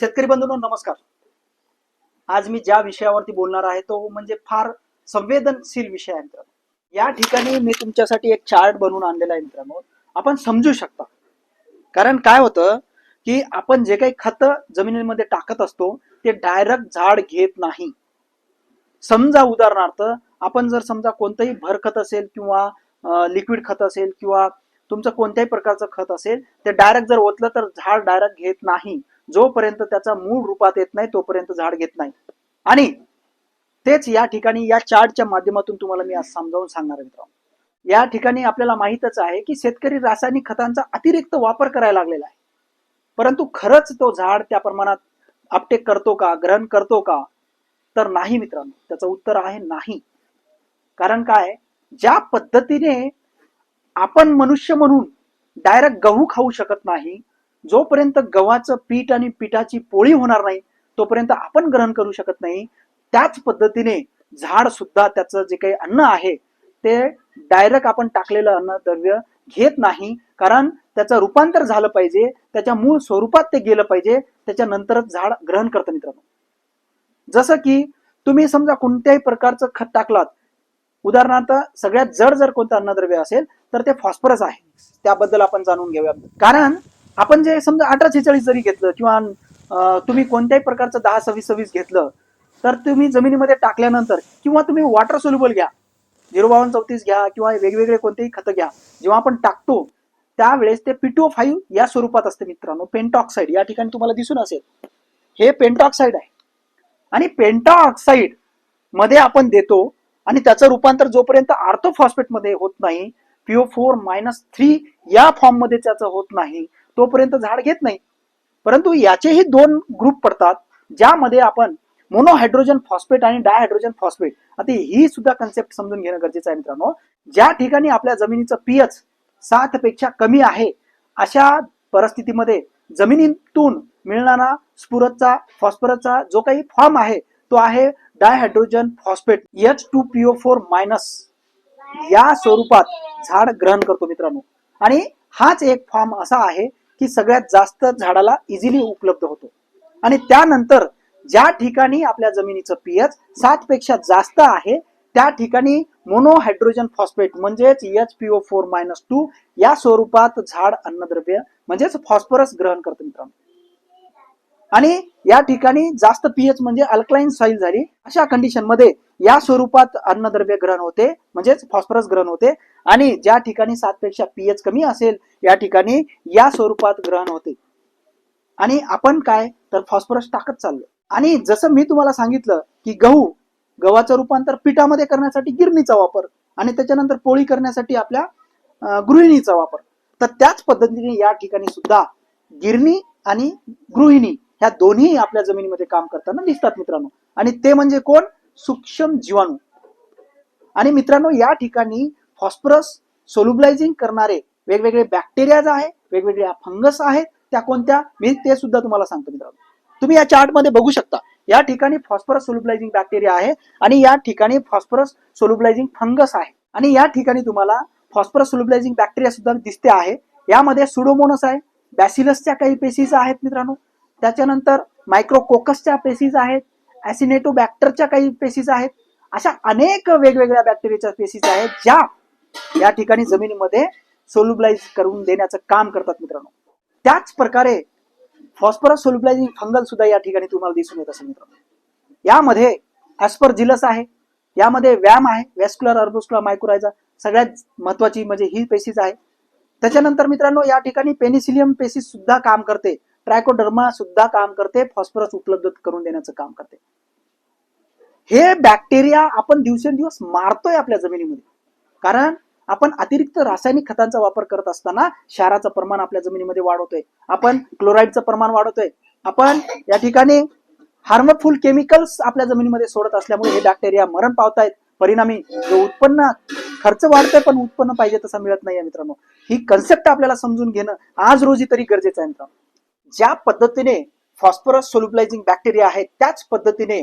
शेतकरी बंधूंनो नमस्कार. आज मी ज्या विषयावरती बोलणार आहे तो म्हणजे फार संवेदनशील विषय आहे मित्रांनो. या ठिकाणी मी तुमच्यासाठी एक चार्ट बनवून आणलेला आहे मित्रांनो. आपण समजू शकता. कारण काय होतं की आपण जे काही खत जमिनीमध्ये टाकत असतो ते डायरेक्ट झाड घेत नाही. समजा उदाहरणार्थ आपण जर समजा कोणतंही भर खत असेल किंवा लिक्विड खत असेल किंवा तुमचं कोणत्याही प्रकारचं खत असेल ते डायरेक्ट जर ओतलं तर झाड डायरेक्ट घेत नाही. जोपर्यंत त्याचा मूळ रूपात येत नाही तोपर्यंत झाड घेत नाही. आणि तेच या ठिकाणी या चार्टच्या माध्यमातून तुम्हाला मी आज समजावून सांगणार आहे मित्रांनो. या ठिकाणी आपल्याला माहितच आहे की शेतकरी रासायनिक खतांचा अतिरिक्त वापर करायला लागलेला आहे. परंतु खरंच तो झाड त्या प्रमाणात अपटेक करतो का ग्रहण करतो का? तर नाही मित्रांनो. त्याचं उत्तर आहे नाही. कारण काय? ज्या पद्धतीने आपण मनुष्य म्हणून डायरेक्ट गहू खाऊ शकत नाही जोपर्यंत गव्हाचं पीठ आणि पिठाची पोळी होणार नाही तोपर्यंत आपण ग्रहण करू शकत नाही. त्याच पद्धतीने झाड सुद्धा त्याचं जे काही अन्न आहे ते डायरेक्ट आपण टाकलेलं अन्नद्रव्य घेत नाही कारण त्याचं रूपांतर झालं पाहिजे त्याच्या मूळ स्वरूपात ते गेलं पाहिजे त्याच्यानंतरच झाड ग्रहण करतं मित्रांनो. जसं की तुम्ही समजा कोणत्याही प्रकारचं खत टाकलात उदाहरणार्थ सगळ्यात जड जर कोणतं अन्नद्रव्य असेल तर ते फॉस्फरस आहे. त्याबद्दल आपण जाणून घेऊया कारण आपण जे समजा अठरा छेचाळीस जरी घेतलं किंवा तुम्ही कोणत्याही प्रकारचं दहा सव्वीस सव्वीस घेतलं तर तुम्ही जमिनीमध्ये टाकल्यानंतर किंवा तुम्ही वॉटर सोल्युबल घ्या. झिरो बावन चौतीस घ्या किंवा वेगवेगळे कोणतेही खतं घ्या. जेव्हा आपण टाकतो त्यावेळेस ते पिटो फाईव्ह या स्वरूपात असते मित्रांनो. पेंटॉक्साईड या ठिकाणी तुम्हाला दिसून असेल. हे पेंटॉक्साईड आहे. आणि पेंटॉक्साईडमध्ये आपण देतो आणि त्याचं रूपांतर जोपर्यंत आर्थोफॉस्फेटमध्ये होत नाही पीओ फोर मायनस थ्री या फॉर्ममध्ये त्याचं होत नाही तोपर्यंत झाड घेत नाही. परंतु याचेही दोन ग्रुप पडतात ज्यामध्ये आपण मोनोहायड्रोजन फॉस्फेट आणि डायहायड्रोजन फॉस्फेट आता ही सुद्धा कन्सेप्ट समजून घेणं गरजेचं आहे मित्रांनो. ज्या ठिकाणी आपल्या जमिनीचं पीएच सात पेक्षा कमी आहे अशा परिस्थितीमध्ये जमिनीतून मिळणारा स्फुरतचा फॉस्फरसचा जो काही फॉर्म आहे तो आहे dihydrogen phosphate H two PO four minus या स्वरूपात झाड ग्रहण करतो मित्रांनो. आणि हाच एक फॉर्म असा आहे की सगळ्यात जास्त झाडाला इझिली उपलब्ध होतो. आणि त्यानंतर ज्या ठिकाणी आपल्या जमिनीचं पीएच सात पेक्षा जास्त आहे त्या ठिकाणी मोनोहायड्रोजन फॉस्फेट म्हणजेच H PO four minus two या स्वरूपात झाड अन्नद्रव्य म्हणजेच फॉस्फरस ग्रहण करतं मित्रांनो. आणि या ठिकाणी जास्त पीएच म्हणजे अल्कलाईन सॉइल झाली. अशा कंडिशनमध्ये या स्वरूपात अन्नद्रव्य ग्रहण होते म्हणजेच फॉस्फरस ग्रहण होते. आणि ज्या ठिकाणी सात पेक्षा पीएच कमी असेल या ठिकाणी या स्वरूपात ग्रहण होते. आणि आपण काय? तर फॉस्फरस टाकत चाललो. आणि जसं मी तुम्हाला सांगितलं की गहू गव्हाचं रूपांतर पिठामध्ये करण्यासाठी गिरणीचा वापर आणि त्याच्यानंतर पोळी करण्यासाठी आपल्या गृहिणीचा वापर. तर त्याच पद्धतीने या ठिकाणी सुद्धा गिरणी आणि गृहिणी ह्या दोन्ही आपल्या जमिनीमध्ये काम करताना दिसतात मित्रांनो. आणि ते म्हणजे कोण? सूक्ष्म जीवाणू. आणि मित्रांनो या ठिकाणी फॉस्फरस सोल्युबलायझिंग करणारे वेगवेगळे बॅक्टेरियाज आहे वेगवेगळ्या फंगस आहेत त्या कोणत्या? मी ते सुद्धा तुम्हाला सांगतो मित्रांनो. तुम्ही या चार्टमध्ये बघू शकता. या ठिकाणी फॉस्फरस सोल्युबलायझिंग बॅक्टेरिया आहे आणि या ठिकाणी फॉस्फरस सोल्युबलायझिंग फंगस आहे. आणि या ठिकाणी तुम्हाला फॉस्फरस सोल्युबलायझिंग बॅक्टेरिया सुद्धा दिसते आहे. यामध्ये सुडोमोनस आहे बॅसिलसच्या काही पेशीज आहेत मित्रांनो. त्याच्यानंतर मायक्रोकोकसच्या पेसीज आहेत ऍसिनेटोबॅक्टरच्या काही पेसीज आहेत अशा अनेक वेगवेगळ्या बॅक्टेरियाच्या पेसीज आहेत ज्या या ठिकाणी जमिनीमध्ये सोल्युबलाइज करून देण्याचं काम करतात मित्रांनो. त्याच प्रकारे फॉस्फरस सोल्युब्लायझिंग फंगल सुद्धा या ठिकाणी तुम्हाला दिसून येत असेल मित्रांनो. यामध्ये ऍस्परजिलस आहे यामध्ये व्याम आहे वेस्क्युलर अर्बुस्क्युलर मायक्रोरायझा सगळ्यात महत्वाची म्हणजे ही पेसीज आहे. त्याच्यानंतर मित्रांनो या ठिकाणी पेनिसिलियम पेसीस सुद्धा काम करते. ट्रायकोडर्मा सुद्धा काम करते फॉस्फरस उपलब्ध करून देण्याचं काम करते. हे बॅक्टेरिया आपण दिवसेंदिवस मारतोय आपल्या जमिनीमध्ये. कारण आपण अतिरिक्त रासायनिक खतांचा वापर करत असताना क्षाराचं प्रमाण आपल्या जमिनीमध्ये वाढवतोय. आपण क्लोराईडचं प्रमाण वाढवतोय. आपण या ठिकाणी हार्मफुल केमिकल्स आपल्या जमिनीमध्ये सोडत असल्यामुळे हे बॅक्टेरिया मरण पावतायत. परिणामी जो उत्पन्न खर्च वाढतोय पण उत्पन्न पाहिजे तसं मिळत नाही मित्रांनो. ही कन्सेप्ट आपल्याला समजून घेणं आज रोजी तरी गरजेचं आहे मित्रांनो. ज्या पद्धतीने फॉस्फरस सोल्युबलायझिंग बॅक्टेरिया आहे त्याच पद्धतीने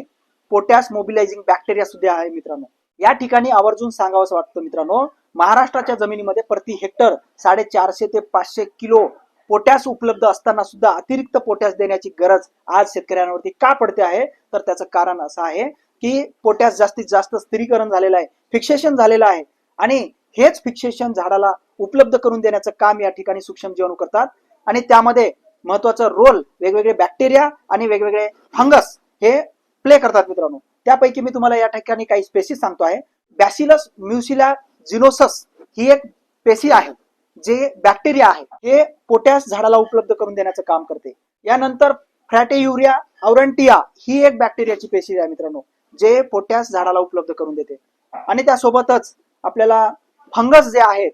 पोटॅश मोबिलायझिंग बॅक्टेरिया सुद्धा आहे मित्रांनो. या ठिकाणी आवर्जून सांगावंसं वाटतं मित्रांनो महाराष्ट्राच्या जमिनीमध्ये प्रति हेक्टर साडेचारशे ते पाचशे किलो पोटॅश उपलब्ध असताना सुद्धा अतिरिक्त पोटॅश देण्याची गरज आज शेतकऱ्यांवरती का पडते आहे? तर त्याचं कारण असं आहे की पोटॅश जास्तीत जास्त स्थिरीकरण झालेलं आहे फिक्सेशन झालेलं आहे आणि हेच फिक्सेशन झाडाला उपलब्ध करून देण्याचं काम या ठिकाणी सूक्ष्म जीवाणू करतात आणि त्यामध्ये महत्त्वाचा रोल वेगवेगळे बॅक्टेरिया आणि वेगवेगळे फंगस हे प्ले करतात मित्रांनो. त्यापैकी मी तुम्हाला या ठिकाणी काही स्पेसिस सांगतो आहे. बॅसिलस म्युसिला जिनोसस ही एक पेशी आहे जे बॅक्टेरिया आहे. हे पोटॅश झाडाला उपलब्ध करून देण्याचं काम करते. यानंतर फ्रॅटेयुरिया औरंटिया ही एक बॅक्टेरियाची पेशी आहे मित्रांनो जे पोटॅश झाडाला उपलब्ध करून देते. आणि त्यासोबतच आपल्याला फंगस जे आहेत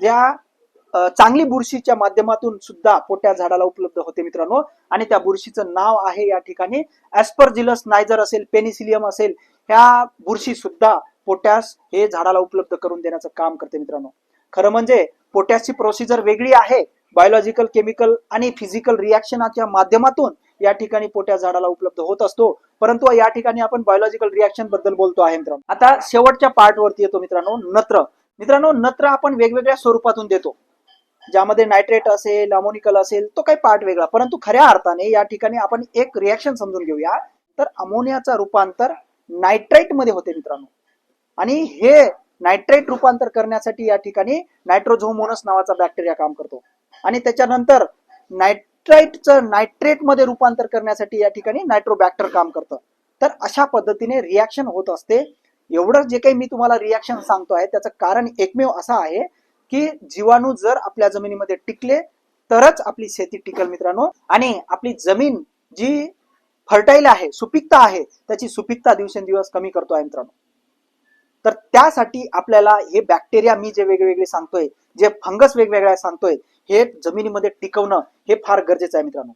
ज्या चांगली बुरशीच्या माध्यमातून सुद्धा पोट्या झाडाला उपलब्ध होते मित्रांनो. आणि त्या बुरशीचं नाव आहे या ठिकाणी ऍस्पर्जिलस नायझर असेल पेनिसिलियम असेल ह्या बुरशी सुद्धा पोटॅश हे झाडाला उपलब्ध करून देण्याचं काम करते मित्रांनो. खरं म्हणजे पोटॅशची प्रोसिजर वेगळी आहे. बायोलॉजिकल केमिकल आणि फिजिकल रिॲक्शनाच्या माध्यमातून या ठिकाणी पोट्या झाडाला उपलब्ध होत असतो. परंतु या ठिकाणी आपण बायोलॉजिकल रिॲक्शनबद्दल बोलतो आहे मित्रांनो. आता शेवटच्या पार्ट वरती येतो मित्रांनो नत्र. मित्रांनो नत्र आपण वेगवेगळ्या स्वरूपातून देतो. ज्यामध्ये नायट्रेट असेल अमोनिकल असेल तो काही पार्ट वेगळा. परंतु खऱ्या अर्थाने या ठिकाणी आपण एक रिॲक्शन समजून घेऊया. तर अमोनियाचा रूपांतर नायट्रेटमध्ये होते मित्रांनो. आणि हे नायट्रेट रूपांतर करण्यासाठी या ठिकाणी नायट्रोझोमोनस नावाचा बॅक्टेरिया काम करतो. आणि त्याच्यानंतर नायट्राईटचं नायट्रेटमध्ये रूपांतर करण्यासाठी या ठिकाणी नायट्रोबॅक्टर काम करतं. तर अशा पद्धतीने रिॲक्शन होत असते. एवढं जे काही मी तुम्हाला रिॲक्शन सांगतो आहे त्याचं कारण एकमेव असं आहे की जीवाणू जर आपल्या जमिनीमध्ये टिकले तरच आपली शेती टिकल मित्रांनो. आणि आपली जमीन जी फर्टाईल आहे सुपीकता आहे त्याची सुपीकता दिवसेंदिवस कमी करतो आहे मित्रांनो. तर त्यासाठी आपल्याला हे बॅक्टेरिया मी जे वेगवेगळे सांगतोय जे फंगस वेगवेगळ्या सांगतोय हे जमिनीमध्ये टिकवणं हे फार गरजेचं आहे मित्रांनो.